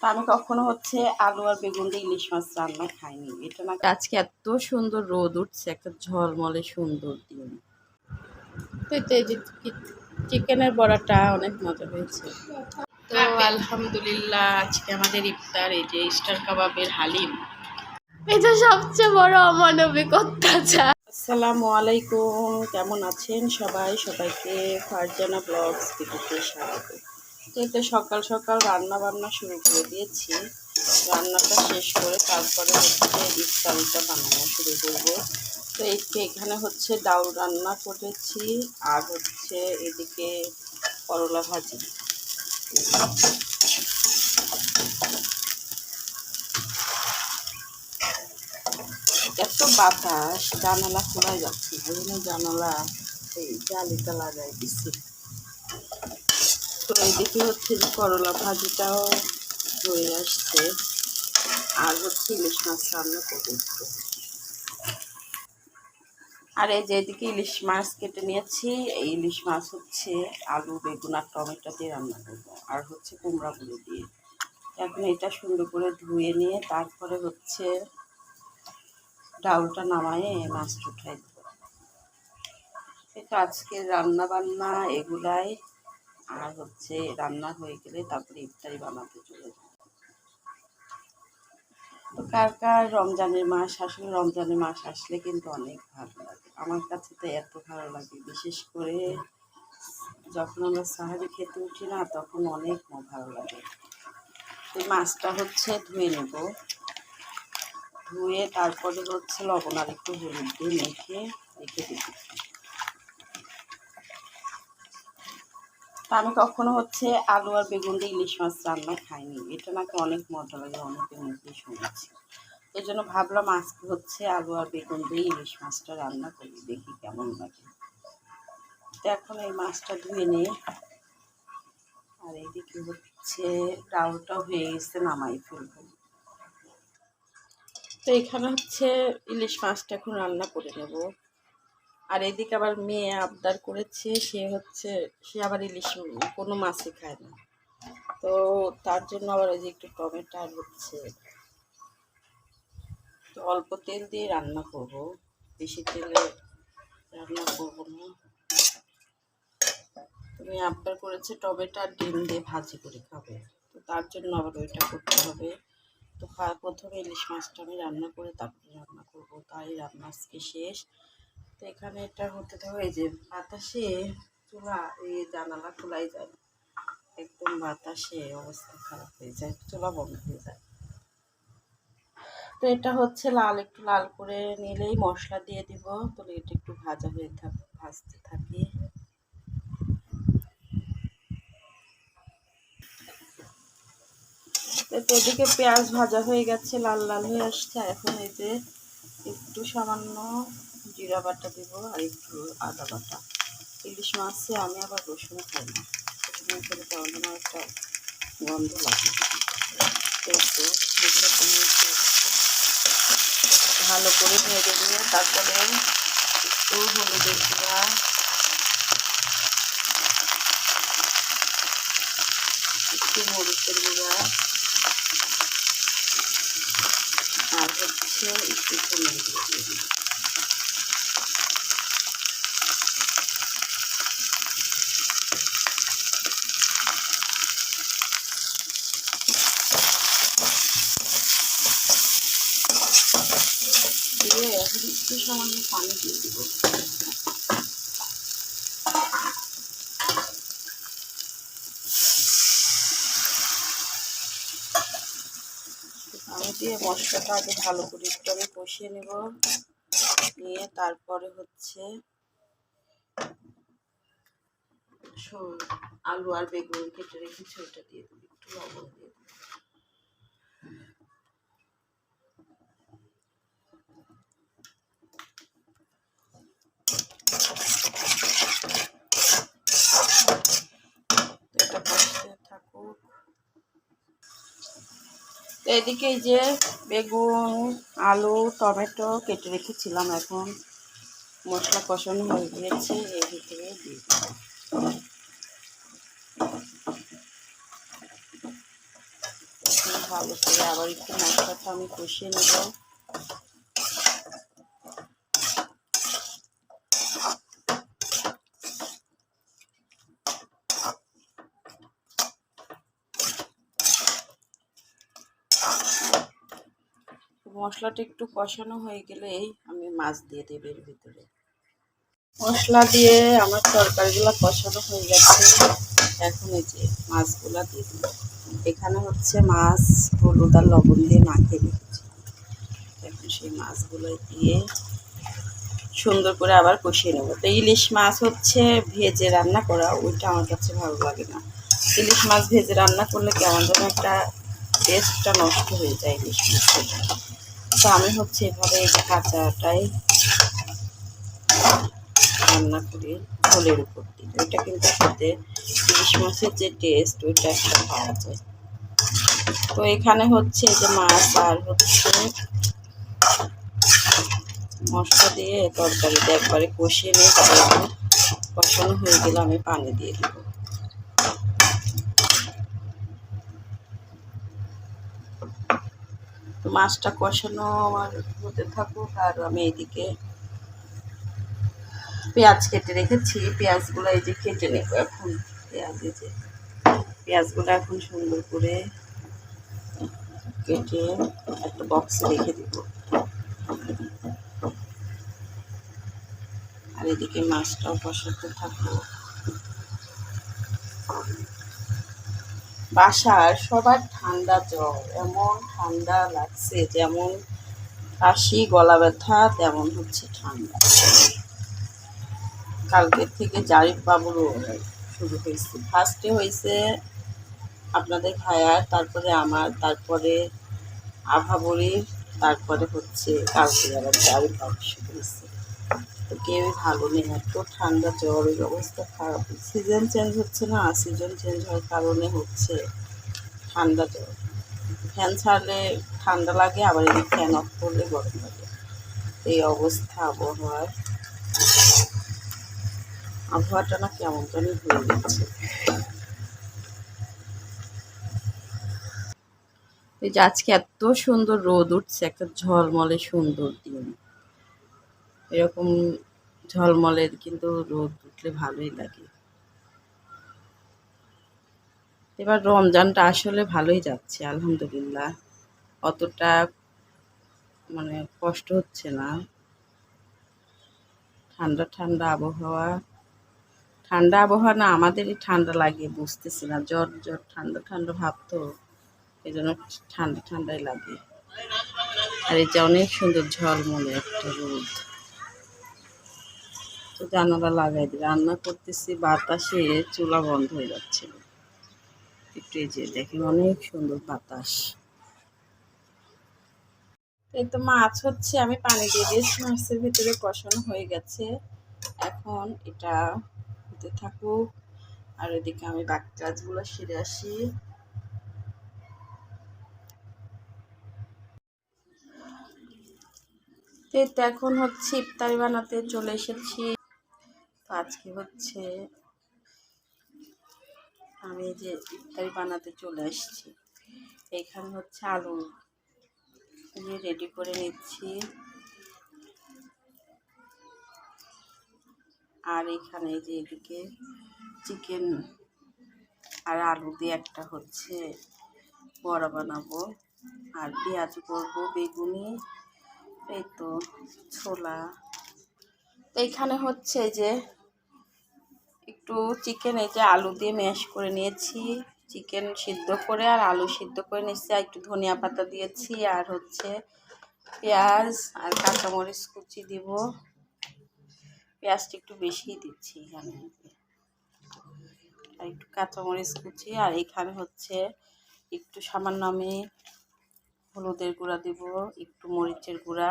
তা আমি কখনো হচ্ছে আলু আর বেগুন দিয়ে ইলিশ মাছ রান্না খাইনি। এটা না আজকে এত সুন্দর রোদ উঠছে একটা ঝলমলে সুন্দর দিন। তো এই যে চিকেনের বড়াটা অনেক মজা হয়েছে। তো আলহামদুলিল্লাহ আজকে আমাদের ইফতার এই যে স্টার কাবাবের হালিম। এটা সবচেয়ে বড় অমানবিক অত্যাচার আসসালামু আলাইকুম কেমন আছেন সবাই? সবাইকে ফারজানা ব্লগস ভিডিওতে স্বাগত। তো সকাল সকাল রান্না বান্না শুরু করে দিয়েছি। রান্নাটা শেষ করে তারপরে হচ্ছে ইফতারিটা বানানো শুরু করব। তো এই এখানে হচ্ছে ডাউল রান্না করেছি আর হচ্ছে এদিকে করলা ভাজি। এত বাতাস, জানালা খোলা যাচ্ছে জানালা, এই জালিটা লাগাই দিচ্ছি তো এইদিকে হচ্ছে করলা ভাজিটাও হয়ে আসছে। আর হচ্ছে ইলিশ মাছ রান্না একটু। আর এই যে এদিকে ইলিশ মাছ কেটে নিয়েছি, এই ইলিশ মাছ হচ্ছে আলু, বেগুন আর টমেটো দিয়ে রান্না করব। আর হচ্ছে কুমড়া গুঁড়ো দিয়ে। এখন এটা সুন্দর করে ধুয়ে নিয়ে তারপরে হচ্ছে ডাউলটা নামায়ে মাছটা উঠাই দেবো। এটা আজকে রান্না বান্না এগুলাই। আর হচ্ছে রান্না হয়ে গেলে তারপরে ইফতারি বানাতে চলে যাব তো কার কার রমজানের মাস আসলে, রমজানের মাস আসলে কিন্তু অনেক ভালো লাগে। আমার কাছে তো এত ভালো লাগে। বিশেষ করে যখন আমরা সাহারি খেতে উঠি না, তখন অনেক ভালো লাগে। এই মাছটা হচ্ছে ধুয়ে নেব। ধুয়ে তারপরে হচ্ছে লবণ আর একটু হলুদ দিয়ে মেখে রেখে দিচ্ছি তা আমি কখনো হচ্ছে আলু আর বেগুন দিয়ে ইলিশ মাছ রান্না খাইনি। এটা নাকি অনেক মজা লাগে অনেকের মধ্যেই শুনেছি। এই জন্য ভাবলাম আজকে হচ্ছে আলু আর বেগুন দিয়ে ইলিশ মাছটা রান্না করি, দেখি কেমন লাগে। তো এখন এই মাছটা ধুয়ে নিই। আর এইদিকে হচ্ছে ডাউলটা হয়ে গেছে নামাই ফেলব। তো এখানে হচ্ছে ইলিশ মাছটা এখন রান্না করে নেব। আর এদিকে আবার মেয়ে আবদার করেছে, সে হচ্ছে, সে আবার ইলিশ কোনো মাছই খায় না। তো তার জন্য আবার ওই যে একটু টমেটো আর হচ্ছে তো অল্প তেল দিয়ে রান্না করব। বেশি তেলে রান্না করব না। তুমি আবদার করেছে টমেটো আর ডিম দিয়ে ভাজি করে খাবে। তো তার জন্য আবার ওইটা করতে হবে। তো প্রথমে ইলিশ মাছটা আমি রান্না করে তারপরে রান্না করব। তাই রান্না আজকে শেষ। তো এখানে এটা হতে এই যে বাতাসে চুলা, এই জানালা খোলাই যায়। একদম বাতাসে অবস্থা খারাপ হয়ে যায়, চুলা বন্ধ হয়ে যায়। তো এটা হচ্ছে লাল, একটু লাল করে নিলেই মশলা দিয়ে দিব। তো এটা একটু ভাজা হয়ে থাক, ভাজতে থাকি। তো এদিকে পেঁয়াজ ভাজা হয়ে গেছে, লাল লাল হয়ে আসছে। এখন এই যে একটু সামান্য জিরা বাটা দেবো আর একটু আদা বাটা। ইলিশ মাছে আমি আবার রসুন খাই না। রসুন খেলে কেমন যেন একটা গন্ধ লাগে। তো ভালো করে ভেজে দিয়ে তারপরে একটু হলুদের গুঁড়া। একটু মরিচের গুঁড়া। আর হচ্ছে একটু ধনে দিয়ে দিই। দিয়ে এখন একটু সামান্য পানি দিয়ে দিব। পানি দিয়ে মশলাটা আগে ভালো করে একটু আমি কষিয়ে নেব। নিয়ে তারপরে হচ্ছে আলু আর বেগুন কেটে রেখেছি ওটা দিয়ে দেবো। একটু লবণ দিয়ে দেবো তো এটা কষতে থাকুক তো এদিকে যে বেগুন, আলু, টমেটো কেটে রেখেছিলাম এখন। মশলা কষানো হয়ে গিয়েছে, এর ভিতরে দিয়ে ভালো করে আবার একটু মশলাটা আমি কষিয়ে নেব। মশলাটা একটু কষানো হয়ে গেলেই আমি মাছ দিয়ে দেব এর ভিতরে। মশলা দিয়ে আমার তরকারিগুলো কষানো হয়ে গেছে। এখন এই যে মাছগুলা দিয়ে দিই এখানে হচ্ছে মাছ, হলুদ আর লবণ দিয়ে মাখিয়ে রেখেছি। এখন সেই মাছগুলো দিয়ে সুন্দর করে আবার কষিয়ে নেব। তো ইলিশ মাছ হচ্ছে ভেজে রান্না করা, ওইটা আমার কাছে ভালো লাগে না। ইলিশ মাছ ভেজে রান্না করলে কেমন যেন একটা টেস্টটা নষ্ট হয়ে যায় ইলিশ মাছের। তো আমি হচ্ছে এভাবে কাঁচাটাই রান্না করি, ঝোলের উপর দিই ওইটা কিন্তু খেতে ইলিশ মাছের যে টেস্ট ওইটা একটা পাওয়া যায়। তো এখানে হচ্ছে যে মাছ আর হচ্ছে মশলা দিয়ে তরকারিটা একবারে কষিয়ে নিয়ে কষানো হয়ে গেলে আমি পানি দিয়ে দিব। মাছটা কষানো আমার হতে থাকুক আর আমি এদিকে পেঁয়াজ কেটে রেখেছি। পেঁয়াজগুলো এই যে কেটে নেব এখন। পেঁয়াজ এই যে পেঁয়াজগুলো এখন সুন্দর করে কেটে একটা বক্সে রেখে দিব। আর এদিকে মাছটাও কষাতে থাকব বাসার সবার ঠান্ডা জ্বর, এমন ঠান্ডা লাগছে যেমন কাশি, গলা ব্যথা, তেমন হচ্ছে ঠান্ডা। কালকে থেকে জারিফ বাবুরও শুরু হয়েছে। ফার্স্টে হয়েছে আপনাদের ভাইয়ার তারপরে আমার, তারপরে আভাবরির তারপরে হচ্ছে কালকে আবার জারিফ বাবু শুরু হয়েছে। তো কেউই ভালো নেই, এত ঠান্ডা জ্বরের অবস্থা, খারাপ। সিজন চেঞ্জ হচ্ছে না সিজন চেঞ্জ হওয়ার কারণে হচ্ছে ঠান্ডা জ্বর। ফ্যান ছাড়লে ঠান্ডা লাগে, আবার এই ফ্যান অফ করলে গরম লাগে। এই অবস্থা আবহাওয়ার। আবহাওয়াটা না কেমন জানি হয়ে যাচ্ছে এই যে আজকে এত সুন্দর রোদ উঠছে, একটা ঝলমলে সুন্দর দিন। এরকম ঝলমলের কিন্তু রোদ উঠলে ভালোই লাগে। এবার রমজানটা আসলে ভালোই যাচ্ছে, আলহামদুলিল্লাহ। অতটা মানে কষ্ট হচ্ছে না। ঠান্ডা ঠান্ডা আবহাওয়া। ঠান্ডা আবহাওয়া না আমাদেরই ঠান্ডা লাগে, বুঝতেছি না। জ্বর জ্বর, ঠান্ডা ঠান্ডা ভাব তো। এই জন্য ঠান্ডা, ঠান্ডাই লাগে। আর এটা অনেক সুন্দর ঝলমলে একটা রোদ। তো জানালা লাগাই দিই রান্না করতেছি, বাতাসে চুলা বন্ধ হয়ে যাচ্ছিল একটু এই যে অনেক সুন্দর বাতাস। এই তো মাছ হচ্ছে, আমি পানি দিয়ে দিয়েছি, মাছের ভিতরে কষানো হয়ে গেছে। এখন এটা হতে থাকুক। আর এদিকে আমি বাকি কাজগুলো সেরে আসি। তো এখন হচ্ছে ইফতারি বানাতে চলে এসেছি। আজকে হচ্ছে আমি যে ইফতারি বানাতে চলে আসছি। এখানে হচ্ছে আলু। দিয়ে রেডি করে নিচ্ছি। আর এখানে যে এদিকে চিকেন আর আলু দিয়ে একটা হচ্ছে বড়া বানাবো। আর পেঁয়াজ করব, বেগুনি, এই তো ছোলা। এইখানে হচ্ছে যে একটু চিকেন এই যে আলু দিয়ে ম্যাশ করে নিয়েছি। চিকেন সিদ্ধ করে আর আলু সিদ্ধ করে নিয়েছি, আর একটু ধনিয়া পাতা দিয়েছি, আর হচ্ছে পেঁয়াজ আর কাঁচামরিচ কুচি দিব। পেঁয়াজটা একটু বেশিই দিচ্ছি এখানে। আর একটু কাঁচামরিচ কুচি, আর এখানে হচ্ছে একটু সামান্য আমি হলুদের গুঁড়া দিব, একটু মরিচের গুঁড়া,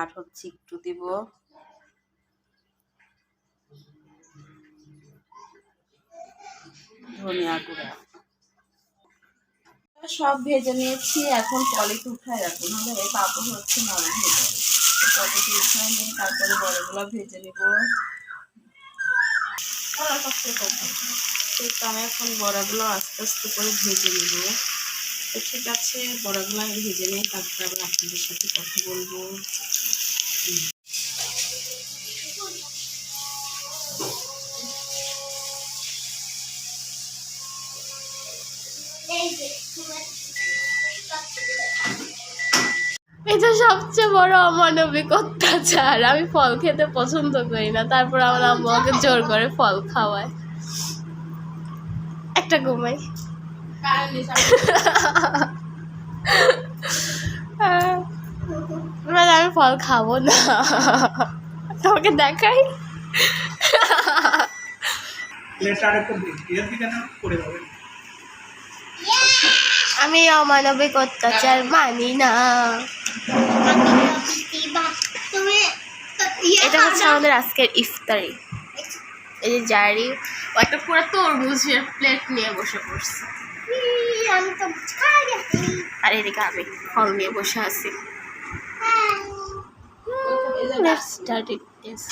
আর হচ্ছে একটু দিব ধনিয়া গুঁড়া। সব ভেজে নিয়েছি, এখন পলিতে উঠায় রাখব, নাহলে পাপড় হচ্ছে নরম হয়ে যাবে। পলিতে উঠায় নিয়ে তারপরে বড়গুলো ভেজে নিব। তো আমি এখন বড়াগুলো আস্তে আস্তে করে ভেজে নিব। তো ঠিক আছে, বড়াগুলো আমি ভেজে নিই তারপরে আবার আপনাদের সাথে কথা বলব। এটা সবচেয়ে বড় অমানবিক অত্যাচার আমি ফল খেতে পছন্দ করি না। তারপর আমার আম্মু আমাকে জোর করে ফল খাওয়ায়। একটা ঘুমাই। এবার আমি ফল খাব না। তোমাকে দেখাই। প্লেটটা আরেকটা দিয়ে দিকে না পড়ে যাবে। আমি অমানবিক অত্যাচার মানি না এটা হচ্ছে আমাদের আজকের ইফতারি এই যে জারি ও একটা পুরো তরমুজের প্লেট নিয়ে বসে পড়ছে আর এদিকে আমি ফল নিয়ে বসে আছি Let's start it. Yes.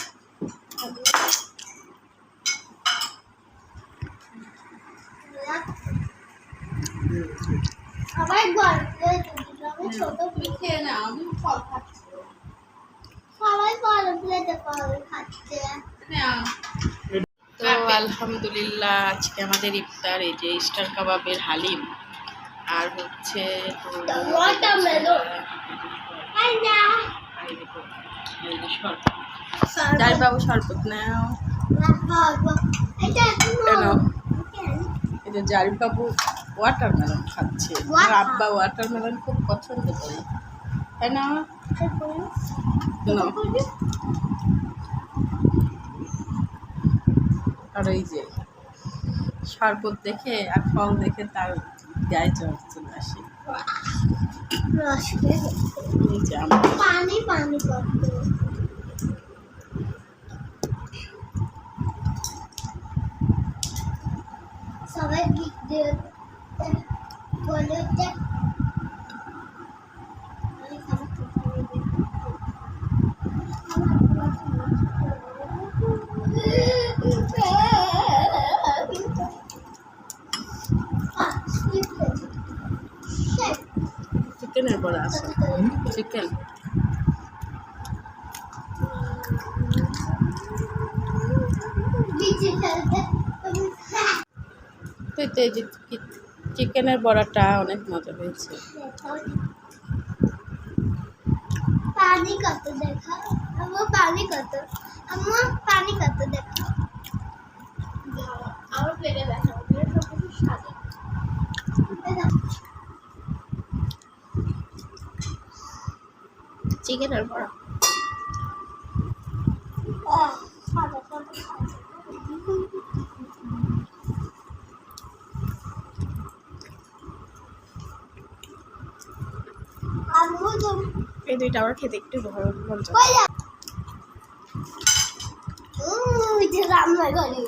সবাই গল্পে আমি ছোট পিঠে না আমি ফল খাচ্ছি। সবাই বড় প্লেটে ফল খাচ্ছে। তো আলহামদুলিল্লাহ আজকে আমাদের ইফতার এই যে স্টার কাবাবের হালিম। আর হচ্ছে যাই বাবু শরবত নাও। জারিফ বাবু ওয়াটারমেলন খাচ্ছে। আমার আব্বা ওয়াটারমেলন খুব পছন্দ করে। তাই না আর ওই যে শরবত দেখে আর ফল দেখে তার গায়ে জ্বর চলে আসে। এই পানি পানি সবাই চিকেনের বড়া আছে চিকেন বিচি ফেলতে তো এই তো এই যে চিকেনের বড়াটা অনেক মজা হয়েছে। পানি কত দেখা? আমার পানি কত? আমার পানি কত দেখা? আমার চিকেনের বড়া সাদা সাদা আলু তো এই দুইটা আমার খেতে একটু মন রান্না করে